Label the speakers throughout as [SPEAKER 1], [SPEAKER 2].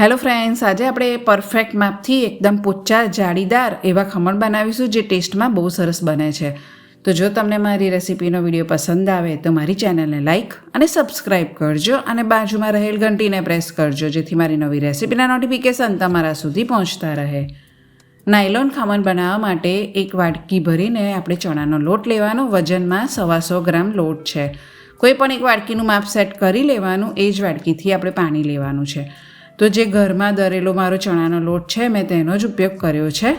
[SPEAKER 1] Hello friends આજે આપણે perfect માપથી એકદમ પોચા, જાળીદાર એવા ખમણ બનાવીશું જે ટેસ્ટમાં બહુ સરસ બને છે. તો જો તમને મારી રેસિપીનો વીડિયો પસંદ આવે તો મારી ચેનલને લાઇક અને સબસ્ક્રાઇબ કરજો અને બાજુમાં રહેલ ઘંટીને પ્રેસ કરજો જેથી મારી નવી રેસિપીના નોટિફિકેશન તમારા સુધી પહોંચતા રહે. નાયલોન ખમણ બનાવવા માટે એક વાટકી ભરીને આપણે ચણાનો લોટ લેવાનો, વજનમાં સવાસો ગ્રામ લોટ છે. કોઈ પણ એક વાટકીનું માપ સેટ કરી લેવાનું, એ જ વાટકીથી આપણે પાણી લેવાનું છે. તો જે ઘરમાં દરેલો મારો ચણાનો લોટ છે, મેં તેનો જ ઉપયોગ કર્યો છે.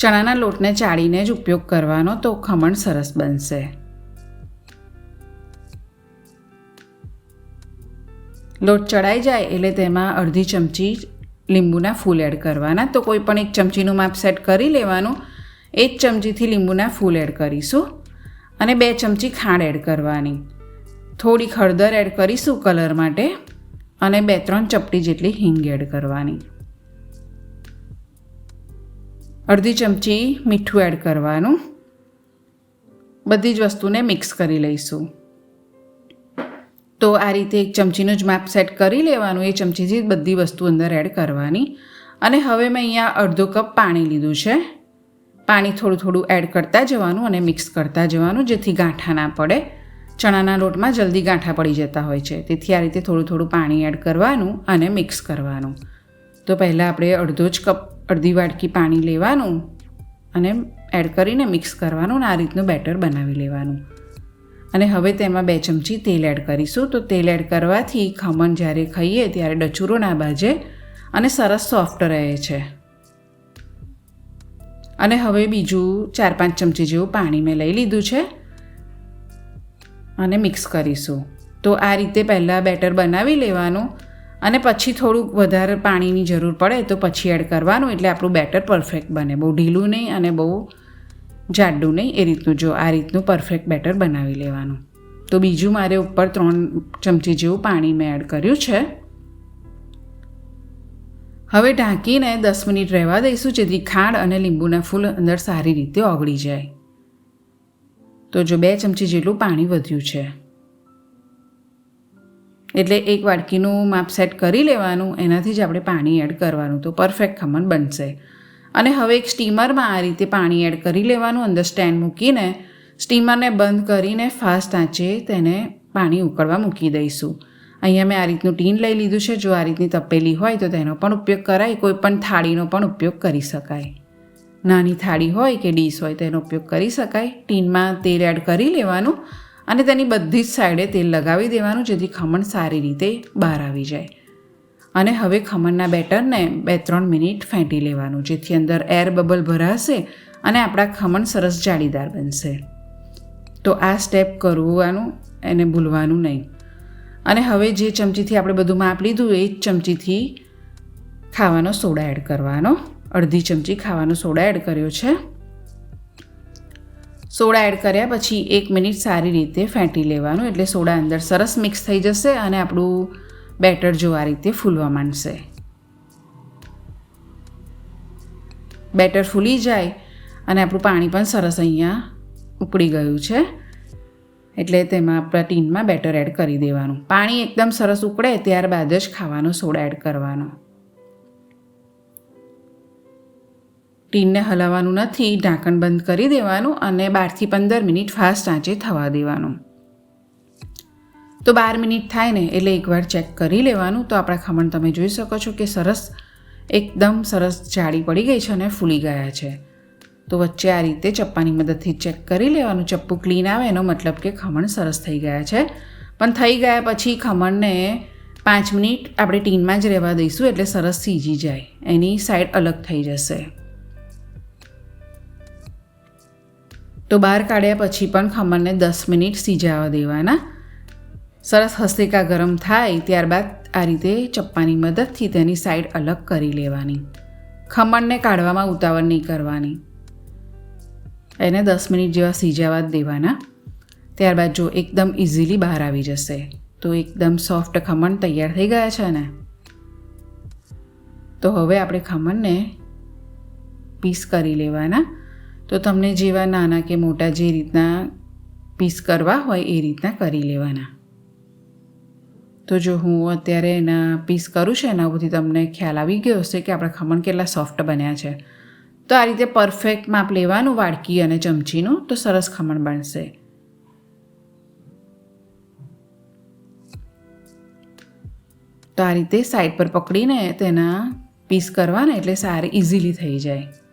[SPEAKER 1] ચણાના લોટને ચાળીને જ ઉપયોગ કરવાનો તો ખમણ સરસ બનશે. લોટ ચડાઈ જાય એટલે તેમાં અડધી ચમચી લીંબુના ફૂલ એડ કરવાના. તો કોઈ પણ એક ચમચીનું માપ સેટ કરી લેવાનું. એ જ ચમચીથી લીંબુના ફૂલ એડ કરીશું અને બે ચમચી ખાંડ એડ કરવાની. થોડી હળદર એડ કરીશું કલર માટે. અને બે, ત્રણ ચપટી જેટલી હિંગ એડ કરવાની. અડધી ચમચી મીઠું એડ કરવાનું. બધી જ વસ્તુને મિક્સ કરી લઈશું. તો આ રીતે એક ચમચીનું જ માપ સેટ કરી લેવાનું, એ ચમચીથી બધી વસ્તુ અંદર એડ કરવાની. અને હવે મેં અહીંયા અડધો કપ પાણી લીધું છે. પાણી થોડું થોડું એડ કરતા જવાનું અને મિક્સ કરતા જવાનું, જેથી ગાંઠા ના પડે. ચણાના લોટમાં જલ્દી ગાંઠા પડી જતા હોય છે. તેથી આ રીતે થોડું થોડું પાણી એડ કરવાનું અને મિક્સ કરવાનું. તો પહેલાં આપણે અડધો જ કપ અડધી વાટકી પાણી લેવાનું અને એડ કરીને મિક્સ કરવાનું અને આ રીતનું બેટર બનાવી લેવાનું. અને હવે તેમાં બે ચમચી તેલ એડ કરીશું. તો તેલ એડ કરવાથી ખમણ જ્યારે ખાઈએ ત્યારે ડચુરો ના બાજે અને સરસ સોફ્ટ રહે છે. અને હવે બીજું ચાર પાંચ ચમચી જેવું પાણી મેં લઈ લીધું છે. અને મિક્સ કરીશું. તો આ રીતે પહેલાં બેટર બનાવી લેવાનું અને પછી થોડુંક વધારે પાણીની જરૂર પડે તો પછી એડ કરવાનું. એટલે આપણું બેટર પરફેક્ટ બને. બહુ ઢીલું નહીં અને બહુ જાડું નહીં એ રીતનું. જો આ રીતનું પરફેક્ટ બેટર બનાવી લેવાનું. તો બીજું મારે ઉપર ત્રણ ચમચી જેવું પાણી મેં એડ કર્યું છે. હવે ઢાંકીને દસ મિનિટ રહેવા દઈશું જેથી ખાંડ અને લીંબુના ફૂલ અંદર સારી રીતે ઓગળી જાય. તો જો બે ચમચી જેટલું પાણી વધ્યું છે. એટલે એક વાડકીનું માપ સેટ કરી લેવાનું, એનાથી જ આપણે પાણી એડ કરવાનું. તો પરફેક્ટ ખમણ બનશે. અને હવે એક સ્ટીમરમાં આ રીતે પાણી એડ કરી લેવાનું, અંદર સ્ટેન્ડ મૂકીને, સ્ટીમરને બંધ કરીને ફાસ્ટ આંચે તેને પાણી ઉકળવા મૂકી દઈશું. અહીંયા મેં આ રીતનું ટીન લઈ લીધું છે. જો આ રીતની તપેલી હોય તો તેનો પણ ઉપયોગ કરાય, કોઈ પણ થાળીનો પણ ઉપયોગ કરી શકાય. નાની થાળી હોય કે ડીશ હોય તેનો ઉપયોગ કરી શકાય. ટીનમાં તેલ એડ કરી લેવાનું અને તેની બધી જ સાઈડે તેલ લગાવી દેવાનું જેથી ખમણ સારી રીતે બહાર આવી જાય. અને હવે ખમણના બેટરને બે ત્રણ મિનિટ ફેંટી લેવાનું જેથી અંદર એર બબલ ભરાશે અને આપણા ખમણ સરસ જાળીદાર બનશે. તો આ સ્ટેપ કરવાનું, એને ભૂલવાનું નહીં. અને હવે જે ચમચીથી આપણે બધું માપ લીધું એ જ ચમચીથી ખાવાનો સોડા એડ કરવાનો. અડધી ચમચી ખાવાનો સોડા એડ કર્યો છે. સોડા એડ કર્યા પછી એક મિનિટ સારી રીતે ફેંટી લેવાનું એટલે સોડા અંદર સરસ મિક્સ થઈ જશે અને આપણું બેટર જો આ રીતે ફૂલવા માંડશે. બેટર ફૂલી જાય અને આપણું પાણી પણ સરસ અહીંયા ઉકળી ગયું છે. એટલે તેમાં આપણા ટીનમાં બેટર એડ કરી દેવાનું. પાણી એકદમ સરસ ઉકળે ત્યારબાદ જ ખાવાનો સોડા એડ કરવાનો. ટીનને હલાવવાનું નથી, ઢાંકણ બંધ કરી દેવાનું અને બારથી પંદર મિનિટ ફાસ્ટ આંચે થવા દેવાનું. તો બાર મિનિટ થાય ને એટલે એકવાર ચેક કરી લેવાનું. તો આપણા ખમણ તમે જોઈ શકો છો કે સરસ, એકદમ સરસ જાળી પડી ગઈ છે અને ફૂલી ગયા છે. તો વચ્ચે આ રીતે ચપ્પાની મદદથી ચેક કરી લેવાનું. ચપ્પુ ક્લીન આવે એનો મતલબ કે ખમણ સરસ થઈ ગયા છે. પણ થઈ ગયા પછી ખમણને પાંચ મિનિટ આપણે ટીનમાં જ રહેવા દઈશું એટલે સરસ સીજી જાય. એની સાઈડ અલગ થઈ જશે. તો બહાર કાઢ્યા પછી પણ ખમણને દસ મિનિટ સીજાવા દેવાના. સરસ હસ્તિકા ગરમ થાય ત્યારબાદ આ રીતે ચપ્પાની મદદથી તેની સાઈડ અલગ કરી લેવાની. ખમણને કાઢવામાં ઉતાવળ નહીં કરવાની. એને દસ મિનિટ જેવા સીજાવા જ દેવાના. ત્યારબાદ જો એકદમ ઇઝીલી બહાર આવી જશે, તો એકદમ સોફ્ટ ખમણ તૈયાર થઈ ગયા છે ને. તો હવે આપણે ખમણને પીસ કરી લેવાના. તો તમને જેવા નાના કે મોટા જે રીતના પીસ કરવા હોય એ રીતના કરી લેવાના. તો જો હું અત્યારે એના પીસ કરું છું, એના ઉપરથી તમને ખ્યાલ આવી ગયો હશે કે આપણા ખમણ કેટલા સોફ્ટ બન્યા છે. તો આ રીતે પરફેક્ટ માપ લેવાનું વાડકી અને ચમચીનું, તો સરસ ખમણ બનશે. તો આ રીતે સાઈડ પર પકડીને તેના પીસ કરવાના એટલે સારી ઇઝીલી થઈ જાય.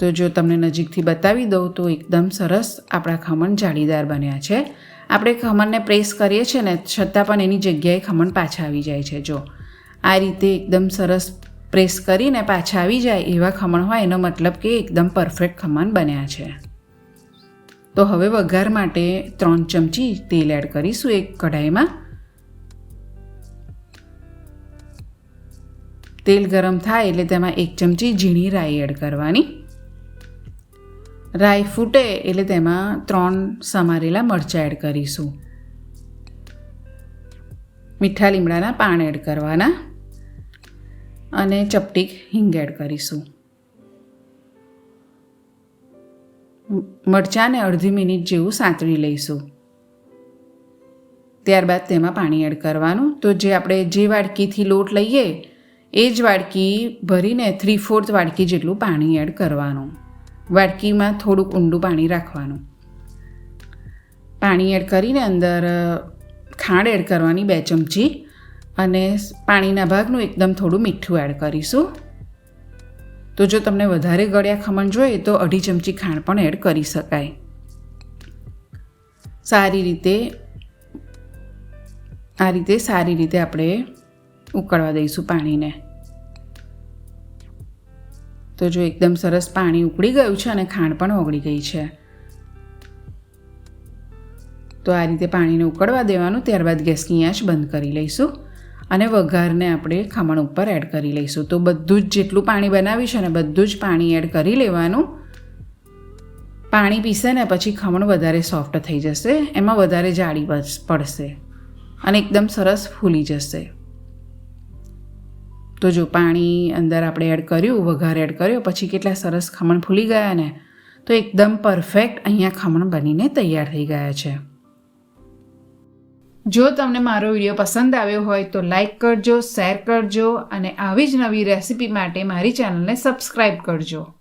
[SPEAKER 1] તો જો તમને નજીકથી બતાવી દઉં તો એકદમ સરસ આપણા ખમણ જાળીદાર બન્યા છે. આપણે ખમણને પ્રેસ કરીએ છીએ ને છતાં પણ એની જગ્યાએ ખમણ પાછા આવી જાય છે. જો આ રીતે એકદમ સરસ પ્રેસ કરીને પાછા આવી જાય એવા ખમણ હોય એનો મતલબ કે એકદમ પરફેક્ટ ખમણ બન્યા છે. તો હવે વઘાર માટે ત્રણ ચમચી તેલ એડ કરીશું એક કઢાઈમાં. તેલ ગરમ થાય એટલે તેમાં એક ચમચી ઝીણી રાઈ એડ કરવાની. રાઈ ફૂટે એટલે તેમાં ત્રણ સમારેલા મરચાં એડ કરીશું. મીઠા લીમડાના પાન એડ કરવાના અને ચપટીક હિંગ એડ કરીશું. મરચાંને અડધી મિનિટ જેવું સાંતળી લઈશું. ત્યારબાદ તેમાં પાણી એડ કરવાનું. તો જે આપણે જે વાડકીથી લોટ લઈએ, એ જ વાડકી ભરીને થ્રી ફોર્થ વાડકી જેટલું પાણી એડ કરવાનું. વાડકીમાં થોડુંક ઊંડું પાણી રાખવાનું. પાણી એડ કરીને અંદર ખાંડ એડ કરવાની બે ચમચી અને પાણીના ભાગનું એકદમ થોડું મીઠું એડ કરીશું. તો જો તમને વધારે ગળ્યા ખમણ જોઈએ તો અઢી ચમચી ખાંડ પણ એડ કરી શકાય. સારી રીતે, આ રીતે સારી રીતે આપણે ઉકળવા દઈશું પાણીને. તો જો એકદમ સરસ પાણી ઉકળી ગયું છે અને ખાંડ પણ ઓગળી ગઈ છે. તો આ રીતે પાણીને ઉકળવા દેવાનું, ત્યારબાદ ગેસની આંચ બંધ કરી લઈશું અને વઘારને આપણે ખમણ ઉપર એડ કરી લઈશું. તો બધું જ જેટલું પાણી બનાવ્યું છે ને બધું જ પાણી એડ કરી લેવાનું. પાણી પીસે ને પછી ખમણ વધારે સોફ્ટ થઈ જશે, એમાં વધારે જાળી પડશે અને એકદમ સરસ ફૂલી જશે. તો જો પાણી અંદર આપણે એડ કર્યું, વઘાર એડ કર્યો, પછી કેટલા સરસ ખમણ ફૂલી ગયા ને, તો એકદમ પરફેક્ટ અહીંયા ખમણ બનીને તૈયાર થઈ ગયા છે. જો તમને મારો વીડિયો પસંદ આવ્યો હોય તો લાઈક કરજો શેર કરજો અને આવી જ નવી રેસિપી માટે મારી ચેનલને સબસ્ક્રાઈબ કરજો.